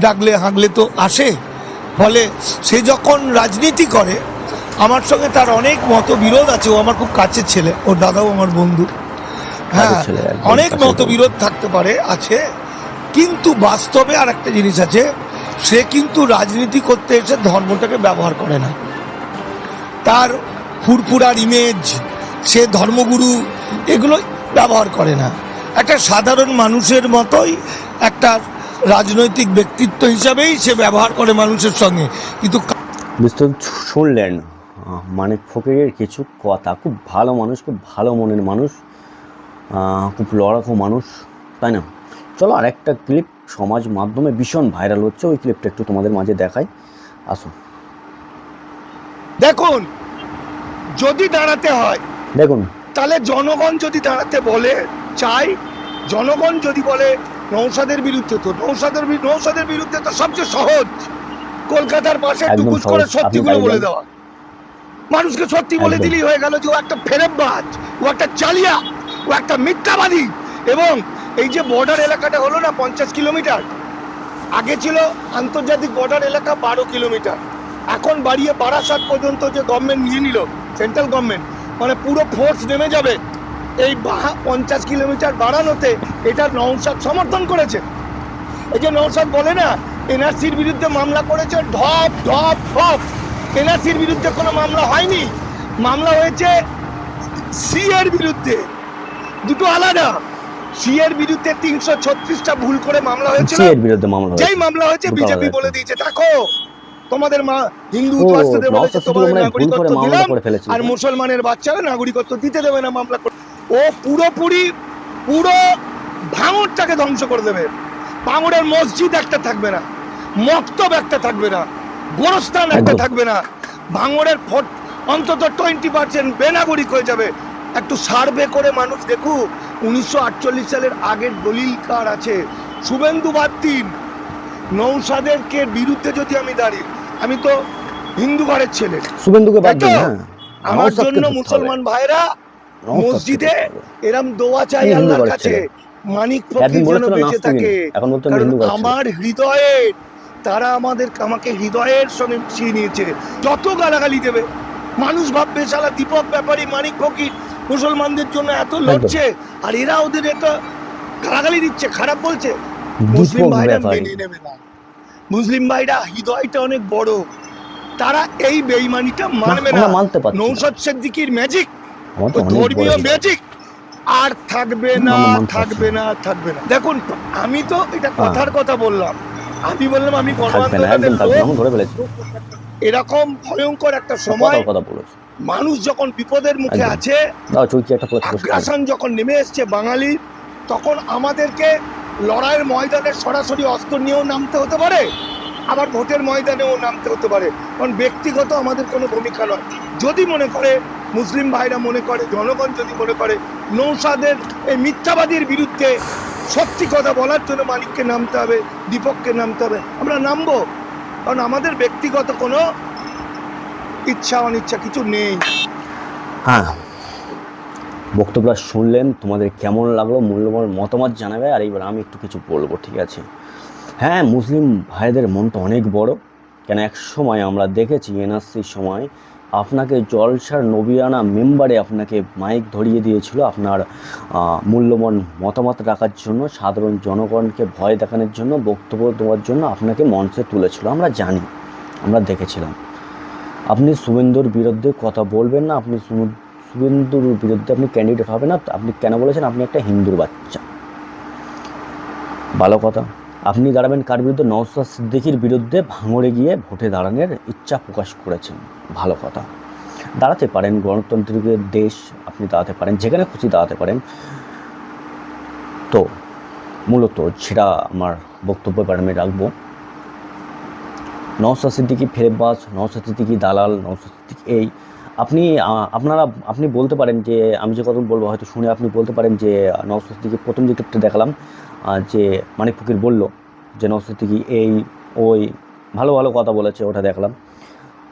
ডাকলে হাঁকলে তো আসে। ফলে সে যখন রাজনীতি করে আমার সঙ্গে তার অনেক মতবিরোধ আছে। ও আমার খুব কাছের ছেলে। ওর দাদাও আমার বন্ধু। হ্যাঁ অনেক মতবিরোধ থাকতে পারে আছে। কিন্তু বাস্তবে আর একটা জিনিস আছে। সে কিন্তু রাজনীতি করতে এসে ধর্মটাকে ব্যবহার করে না। তার ফুরফুরার ইমেজ সে ধর্মগুরু এগুলো ব্যবহার করে না। একটা সাধারণ মানুষের মতোই একটা রাজনৈতিক ব্যক্তিত্ব হিসাবেই সে ব্যবহার করে মানুষের সঙ্গে। কিন্তু শুনলেন মানিক ফকিরের কিছু কথা। খুব ভালো মানুষ খুব ভালো মনের মানুষ খুব লড়াকু মানুষ তাই না? চলো আর একটা ক্লিপ সমাজ মাধ্যমে ভীষণ ভাইরাল হচ্ছে ওই ক্লিপটা একটু তোমাদের মাঝে দেখাই। আসো। দেখুন যদি দাঁড়াতে হয় দেখুন। তাহলে জনগণ যদি দাঁড়াতে বলে চাই জনগণ যদি বলে নৌসাদের বিরুদ্ধে তো নৌসাদের নৌসাদের বিরুদ্ধে তো সবচেয়ে সহজ। কলকাতার পাশে টুকুস। করে সত্যিগুলো বলে দেওয়া। মানুষকে সত্যি বলে দিলেই হয়ে গেল যে ও একটা ফেরেববাজ ও একটা চালিয়া ও একটা মিথ্যাবাদী। এবং এই যে বর্ডার এলাকাটা হলো না পঞ্চাশ কিলোমিটার আগে ছিল আন্তর্জাতিক বর্ডার এলাকা বারো কিলোমিটার। এখন বাড়িয়ে বারাসাত পর্যন্ত যে গভর্নমেন্ট নিয়ে নিল সেন্ট্রাল গভর্নমেন্ট মানে পুরো ফোর্স নেমে যাবে। এই বাহা পঞ্চাশ কিলোমিটার বাড়ানোতে এটা নৌসাদ সমর্থন করেছে। এই যে নৌসাদ বলে না এনআরসির বিরুদ্ধে মামলা করেছে ঢপ ঢপ ঢপ। এনআরসির বিরুদ্ধে কোনো মামলা হয়নি। মামলা হয়েছে সি এর বিরুদ্ধে। দুটো আলাদা। সি এর বিরুদ্ধে তিনশো ছত্রিশটা ভুল করে মামলা মামলা যেই মামলা হয়েছে বিজেপি বলে দিয়েছে দেখো তোমাদের মা হিন্দু উদ্বাস্তুদের দিলাম আর মুসলমানের বাচ্চারা নাগরিকত্ব দিতে দেবে না মামলা ও পুরোপুরি পুরো ভাঙরটাকে ধ্বংস করে দেবে। ভাঙরের মসজিদ একটা থাকবে না মক্তব একটা থাকবে না গোরস্থান একটা থাকবে না। ভাঙরের ফট- অন্তত টোয়েন্টি পার্সেন্ট বেনাগরিক হয়ে যাবে। একটু সার্ভে করে মানুষ দেখুক উনিশশো সালের আগের দলিল কার আছে? শুভেন্দু বাত্তিন নৌসাদেরকে বিরুদ্ধে যদি আমি দাঁড়িয়ে আমি তো হিন্দু ঘরের ছেলে। শুভেন্দুকে হ্যাঁ। আমার জন্য মুসলমান ভাইরা মসজিদে এরম দোয়া চাই আল্লাহর কাছে। মানিক ফকির যেন বেঁচে থাকে। এখন বলতে কারণ হিন্দু ঘরের আমার হৃদয়ের তারা আমাদের আমাকে হৃদয়ের সঙ্গে মিশিয়ে নিয়েছে। যত গালাগালি দেবে। মানুষ ভাববে শালা দীপক ব্যাপারী মানিক ফকির মুসলমানদের জন্য এত লড়ছে। আর এরা ওদের এটা গালাগালি দিচ্ছে খারাপ বলছে। মুসলিম ভাইরা। মেনে নেবে না। মুসলিম ভাইরা হৃদয়টা অনেক বড়। তারা এই বেইমানিটা মানবে না আমরা মানতে পারছি না। নৌশদ সিদ্দিকির ম্যাজিক ধর্মীয় ম্যাজিক আর থাকবে না থাকবে না থাকবে না। দেখুন আমি তো এটা কথার কথা বললাম। আমি বললাম আমি হ্যাঁ। এরকম ভয়ঙ্কর একটা সময় কথা বলেছি। মানুষ যখন বিপদের মুখে আছে আগ্রাসন যখন নেমে এসছে বাঙালি তখন আমাদেরকে লড়াইয়ের ময়দানে সরাসরি অস্ত্র নিয়েও নামতে হতে পারে আবার ভোটের ময়দানেও নামতে হতে পারে। কারণ ব্যক্তিগত আমাদের কোনো ভূমিকা নয়। যদি মনে করে মুসলিম ভাইরা মনে করে, জনগণ যদি মনে করে নৌসাদের এই মিথ্যাবাদীর বিরুদ্ধে সত্যি কথা বলার জন্য মালিককে নামতে হবে দীপককে নামতে হবে, আমরা নামবো। কারণ আমাদের ব্যক্তিগত কোনো ইচ্ছা, অনিচ্ছা কিছু নেই। হ্যাঁ বক্তব্যটা শুনলেন, তোমাদের কেমন লাগল, মূল্যবান মতামত জানাবে, আর এইবার আমি একটু কিছু বলব, ঠিক আছে? হ্যাঁ মুসলিম ভাইদের মনটা অনেক বড়। কেন, এক সময় আমরা দেখেছি, এনআরসির সময় আপনাকে জলসার নবিয়ানা মেম্বারে আপনাকে মাইক ধরিয়ে দিয়েছিল আপনার মূল্যবান মতামত রাখার জন্য, সাধারণ জনগণকে ভয় দেখানোর জন্য, বক্তব্য দেওয়ার জন্য আপনাকে মঞ্চে তুলেছিল। আমরা জানি, আমরা দেখেছিলাম। আপনি শুভেন্দুর বিরুদ্ধে কথা বলবেন না, আপনি শুভে- শুভেন্দুর বিরুদ্ধে আপনি ক্যান্ডিডেট হবে না, আপনি কেন বলেছেন? আপনি একটা হিন্দুর বাচ্চা। ভালো কথা। আপনি দাঁড়াবেন কার বিরুদ্ধে? নওসাদ সিদ্দিকির বিরুদ্ধে ভাঙড়ে গিয়ে ভোটে দাঁড়ানোর ইচ্ছা প্রকাশ করেছেন। ভালো কথা। দাঁড়াতে পারেন, গণতান্ত্রিক দেশ আপনি দাঁড়াতে পারেন, যেখানে খুশি দাঁড়াতে পারেন। তো, মূলত সেটা আমার বক্তব্য এবার আমি রাখব। নওসাদ সিদ্দিকি ফেরেবাজ নওসাদ সিদ্দিকি দালাল নওসাদ সিদ্দিকি এই আপনি আপনারা, আপনি বলতে পারেন যে, আমি যে কথা বলব, হয়তো শুনে আপনি বলতে পারেন যে নওসাদ প্রথম যে ক্লিপটা দেখালাম যে মানিক ফকির বলল যে নওসাদ সিদ্দিকি এই, ওই ভালো ভালো কথা বলেছে, ওটা দেখলাম।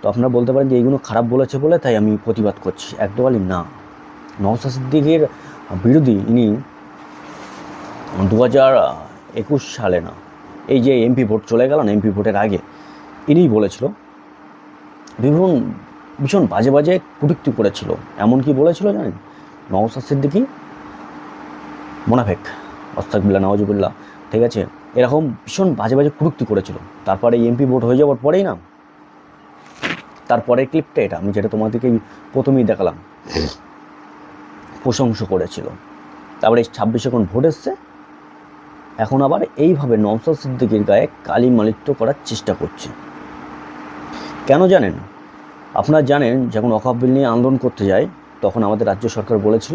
তো আপনারা বলতে পারেন যে, এইগুলো খারাপ বলেছে বলে তাই আমি প্রতিবাদ করছি। একদমই না। নওসাদ সিদ্দিকির বিরোধী ইনি দু হাজার একুশ সালে না, এই যে এমপি ভোট চলে গেল না, এমপি ভোটের আগে, ইনিই বলেছিল ভীষণ ভীষণ বাজে বাজে কুটুক্তি করেছিল। এমন কি বলেছিল জানেন নওসাদ সিদ্দিকি, মোনাফেক অস্তাকবিল্লা নওয়াজুবিল্লা ঠিক আছে? এরকম ভীষণ বাজে বাজে কুটুক্তি করেছিল। তারপরে এমপি ভোট হয়ে যাওয়ার পরেই না, তারপরে ক্লিপটা এটা, আমি যেটা তোমাদেরকে প্রথমেই দেখালাম। প্রশংসা করেছিল। তারপরে এই ছাব্বিশে এখন ভোট এসছে, এখন আবার এইভাবে নওসাদ সিদ্দিকির গায়ে কালি মালিত্য করার চেষ্টা করছে। কেন জানেন? আপনারা জানেন, যখন অকাপ বিল নিয়ে আন্দোলন করতে যায়, তখন আমাদের রাজ্য সরকার বলেছিল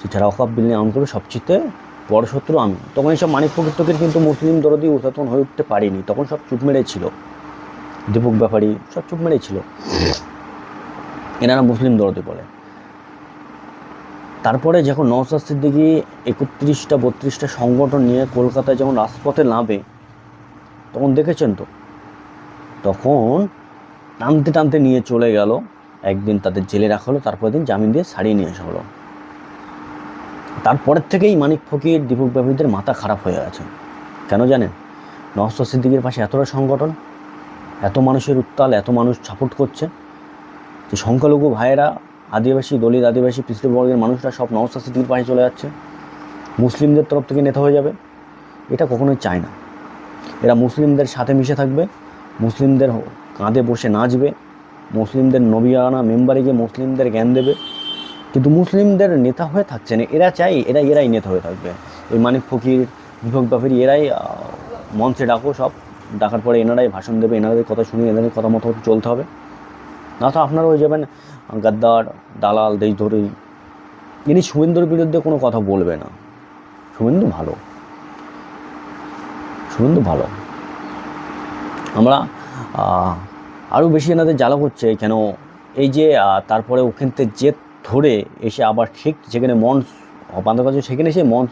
যে যারা অকাপ বিল নিয়ে আন্দোলন করবে, সবচেয়ে বড় শত্রু আমি। তখন এইসব মানিক ফকির কিন্তু মুসলিম দরদি উত্থাপন হয়ে উঠতে পারিনি। তখন সব চুপ মেরে ছিল। দীপক ব্যাপারী, সব চুপ মেরেই ছিল। এনারা মুসলিম দরদি বলে। তারপরে যখন নওসাদ সিদ্দিকি একত্রিশটা, বত্রিশটা সংগঠন নিয়ে কলকাতায় যখন রাজপথে নামে, তখন দেখেছেন তো? তখন টানতে টানতে নিয়ে চলে গেল। একদিন তাদের জেলে রাখা হলো, তারপরের দিন জামিন দিয়ে ছাড়িয়ে নিয়ে আসা হলো। তারপরের থেকেই মানিক ফকির, দীপক ব্যাপারীদের মাথা খারাপ হয়ে গেছে। কেন জানেন? নওসাদ সিদ্দিকির পাশে এতটা সংগঠন, এত মানুষের উত্তাল, এত মানুষ সাপোর্ট করছে যে সংখ্যালঘু ভাইয়েরা, আদিবাসী দলিত আদিবাসী বর্গের মানুষরা সব নওসাদ সিদ্দিকির পাশে চলে যাচ্ছে। মুসলিমদের তরফ থেকে নেতা হয়ে যাবে। এটা কখনোই চায় না। এরা মুসলিমদের সাথে মিশে থাকবে, মুসলিমদের কাঁধে বসে নাচবে। মুসলিমদের নবিয়ানা মেম্বারে গিয়ে মুসলিমদের জ্ঞান দেবে। কিন্তু মুসলিমদের নেতা হয়ে থাকছে না এরা চাই, এরা, এরাই নেতা হয়ে থাকবে। এই মানিক ফকির বিভক ব্যাপারী এরাই মঞ্চে ডাকো সব। ডাকার পরে এনারাই ভাষণ দেবে, এনাদের কথা শুনে এনাদের কথা মতো চলতে হবে। না তো আপনারা হয়ে যাবেন, গাদ্দার, দালাল দেশধরি ইনি শুভেন্দুর বিরুদ্ধে কোনো কথা বলবে না। শুভেন্দু ভালো। শুভেন্দু ভালো। আমরা আরও বেশি এনাদের জ্বালা করছে, কেন এই যে তারপরে ওখান থেকে জেদ ধরে এসে আবার ঠিক যেখানে মঞ্চ বান্ধবাজ সেখানে এসে মঞ্চ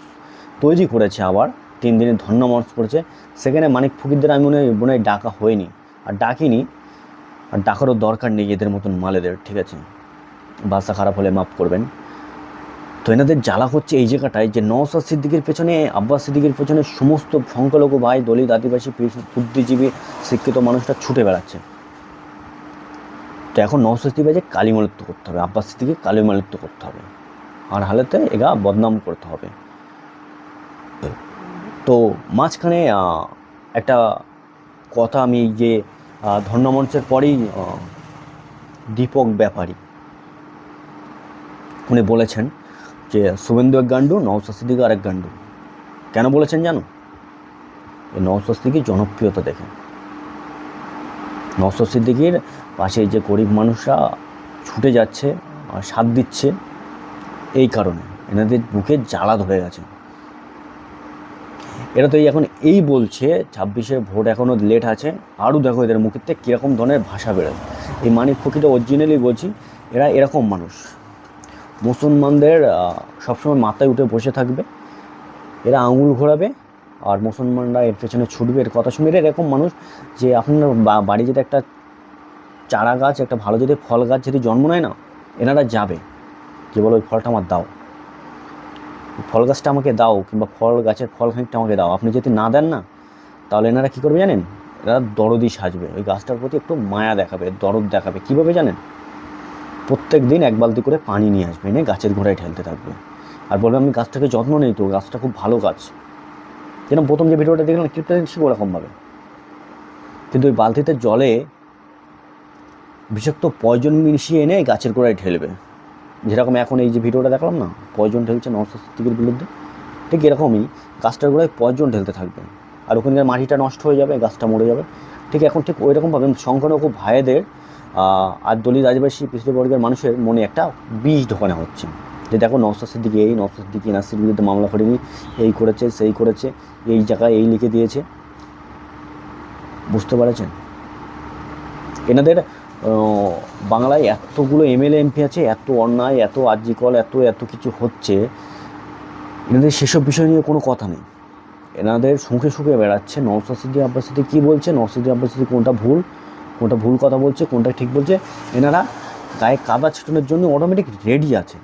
তৈরি করেছে আবার, তিন দিনের ধন্য মঞ্চ করেছে। সেখানে মানিক ফকিরদের আমি মনে হয় মনে হয় ডাকা হয়নি। আর ডাকিনি, আর ডাকারও দরকার নেই এদের মতন মালেদের, ঠিক আছে? ভাষা খারাপ হলে মাফ করবেন। তো এনাদের জ্বালা হচ্ছে এই জায়গাটায় যে নওসাদ সিদ্দিকের পেছনে, আব্বাস সিদ্দিকের পেছনে সমস্ত সংখ্যালঘু ভাই, দলিত আদিবাসী বুদ্ধিজীবী, শিক্ষিত মানুষটা ছুটে বেড়াচ্ছে। তো এখন নওসাদ সিদ্দিকে কালিমালিত্য করতে হবে, আব্বাস সিদ্দিকে কালিমালিত্য করতে হবে। আর হালেতে এগা বদনাম করতে হবে। তো মাঝখানে একটা কথা আমি যে ধর্ণামঞ্চের পরেই দীপক ব্যাপারী, উনি বলেছেন যে শুভেন্দু এক গান্ডু সিদ্দিক আরেক গান্ডু কেন বলেছেন জানো? এই সিদ্দিকির জনপ্রিয়তা দেখে নওসাদ সিদ্দিকির পাশে যে গরিব মানুষরা ছুটে যাচ্ছে আর সাথ দিচ্ছে, এই কারণে এনাদের বুকে জ্বালা ধরে গেছে। এরা তো এই এখন এই বলছে, ছাব্বিশের ভোট এখনও লেট আছে। আরও দেখো এদের মুখের থেকে কীরকম ধরনের ভাষা বেরোয়। এই মানিক ফকিটা অরিজিনালি বলছি, এরা এরকম মানুষ। মুসলমানদের সবসময় মাথায় উঠে বসে থাকবে। এরা আঙুল ঘোরাবে আর মুসলমানরা এর পেছনে ছুটবে। এর কথা এরা এরকম মানুষ যে আপনার বাড়ি যদি একটা চারা গাছ, একটা ভালো যদি ফল গাছ যদি জন্ম নেয় না, এনারা যাবে। যে বলো ওই ফলটা আমার দাও। ফল গাছটা আমাকে দাও কিংবা ফল গাছের ফল খানিকটা আমাকে দাও। আপনি যদি না দেন না, তাহলে এনারা কী করবে জানেন? এরা দরদি সাজবে। ওই গাছটার প্রতি একটু মায়া দেখাবে, দরদ দেখাবে। কীভাবে জানেন? প্রত্যেক দিন এক বালতি করে পানি নিয়ে আসবে, এনে গাছের গোড়ায় ঢেলতে থাকবে। আর বলবে, আমি গাছটাকে যত্ন নেই তো, গাছটা খুব ভালো গাছ। যেরকম প্রথম যে ভিডিওটা দেখলাম ক্লিপটা ঠিক ওরকমভাবে কিন্তু ওই বালতিতে জলে বিষাক্ত পয়জন মিশিয়ে এনে গাছের গোড়ায় ঢেলবে। যেরকম এখন এই যে ভিডিওটা দেখলাম না, পয়জন ঢেলছে নরসিকের বিরুদ্ধে, ঠিক এরকমই গাছটার গোড়ায় পয়জন ঢেলতে থাকবে। আর ওখানকার মাটিটা নষ্ট হয়ে যাবে, গাছটা মরে যাবে। ঠিক এখন ঠিক ওই রকমভাবে সংখ্যালঘু আর দলিত আদিবাসী পিছিয়ে বর্গের মানুষের মনে একটা বীজ ঢোকানো হচ্ছে। যে দেখো নওসাদ সিদ্দিকি এই নওসাদ সিদ্দিকি, নাসির বিরুদ্ধে মামলা করেনি, এই করেছে, সেই করেছে, এই জায়গায় এই লিখে দিয়েছে। বুঝতে পারছেন? এনাদের বাংলায় এতগুলো এমএলএ, এমপি আছে, এত অন্যায়, এত আর্জিকল এত এত কিছু হচ্ছে। এনাদের সেসব বিষয় নিয়ে কোনো কথা নেই। এনাদের সুখে সুখে বেড়াচ্ছে নওসাদ সিদ্দি আব্বাস সিদ্দি কী বলছে? নওসাদ সিদ্দি আব্বাস সিদ্দি কোনটা ভুল? কোনটা ভুল কথা বলছে, কোনটা ঠিক বলছে, এনারা গায়ে কাদা ছিটানোর জন্য অটোমেটিক রেডি আছে।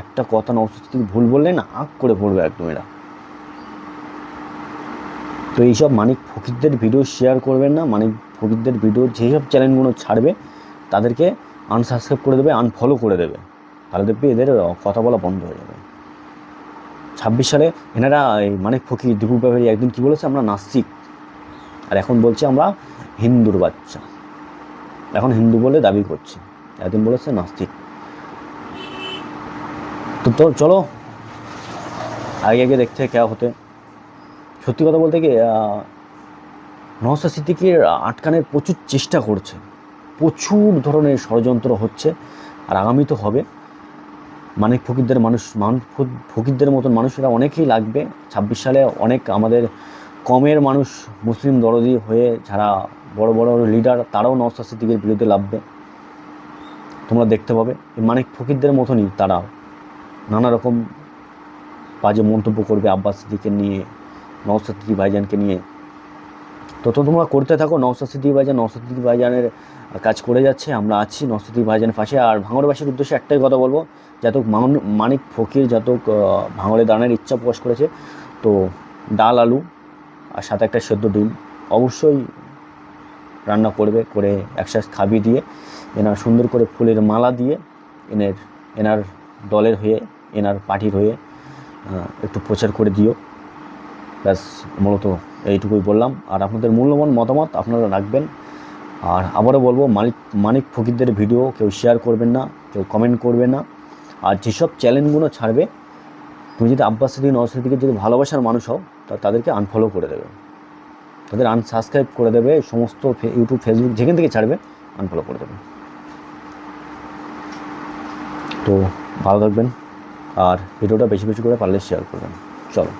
একটা কথা নওসাদ সিদ্দিকি ভুল বললে না, আঁক করে পড়বে একদম এরা। তো এইসব মানিক ফকিরদের ভিডিও শেয়ার করবেন না, মানিক ফকিরদের ভিডিও যেসব চ্যানেলগুলো ছাড়বে, তাদেরকে আনসাবস্ক্রাইব করে দেবে আনফলো করে দেবে। তাহলে দেখবে এদের কথা বলা বন্ধ হয়ে যাবে। ছাব্বিশ সালে এনারা এই মানিক ফকির দীপু ব্যাপারী একদিন কী বলেছে, আমরা নাস্তিক। আর এখন বলছে আমরা হিন্দুর বাচ্চা। এখন হিন্দু বলে দাবি করছে। একদিন বলেছে নাস্তিক। তো তো চলো, আগে আগে দেখতে কেয়া হতে। সত্যি কথা বলতে কি নহসা সিদ্দিকির আটকানের প্রচুর চেষ্টা করছে। প্রচুর ধরনের ষড়যন্ত্র হচ্ছে, আর আগামী তো হবে। মানিক ফকিরদের মানুষ, মান ফকিরদের মতন মানুষেরা অনেকেই লাগবে। ছাব্বিশ সালে অনেক আমাদের কমের মানুষ মুসলিম দরদি হয়ে যারা বড় বড় লিডার তারাও নওসাদ সিদ্দিকের বিরুদ্ধে লাভবে। তোমরা দেখতে পাবে, এই মানিক ফকিরদের মতনই তারা নানা রকম বাজে মন্তব্য করবে আব্বাস সিদ্দিককে নিয়ে নওসাদ সিদ্দিক ভাইজানকে নিয়ে। তো তোমরা করতে থাকো নওসাদ সিদ্দিক ভাইজান নওসাদ সিদ্দিক ভাইজানের কাজ করে যাচ্ছে, আমরা আছি নওসাদ সিদ্দিক ভাইজানের পাশে। আর ভাঙড়বাসীর উদ্দেশ্যে একটাই কথা বলব, যাতক মান- মানিক ফকির যাতক ভাঙড়ে দাঁড়ানোর ইচ্ছা প্রকাশ করেছে, তো ডাল, আলু আর সাথে একটা সেদ্ধ ডিম। অবশ্যই রান্না করবে, করে একসাথে খাবিয়ে দিয়ে, এনার সুন্দর করে ফুলের মালা দিয়ে এনের, এনার দলের হয়ে, এনার পার্টির হয়ে একটু প্রচার করে দিও। ব্যাস, মূলত এইটুকুই বললাম। আর আপনাদের মূল্যবান মতামত আপনারা রাখবেন। আর আবারও বলব, মালিক, মানিক ফকিরদের ভিডিও কেউ শেয়ার করবেন না, কেউ কমেন্ট করবেন না। আর যেসব চ্যানেলগুলো ছাড়বে, তুমি যদি আব্বাস সিদ্দিক নওয়াজ সিদ্দিকের যদি ভালোবাসার মানুষ হও, তা তাদেরকে আনফলো করে দেবে। তাদের আনসাবস্ক্রাইব করে দেবে সমস্ত ইউটিউব ফেসবুক যেখান থেকে ছাড়বে আনফলো করে দেবে। তো ভালো থাকবেন, আর ভিডিওটা বেশি বেশি করে পারলে শেয়ার করবেন। চলো।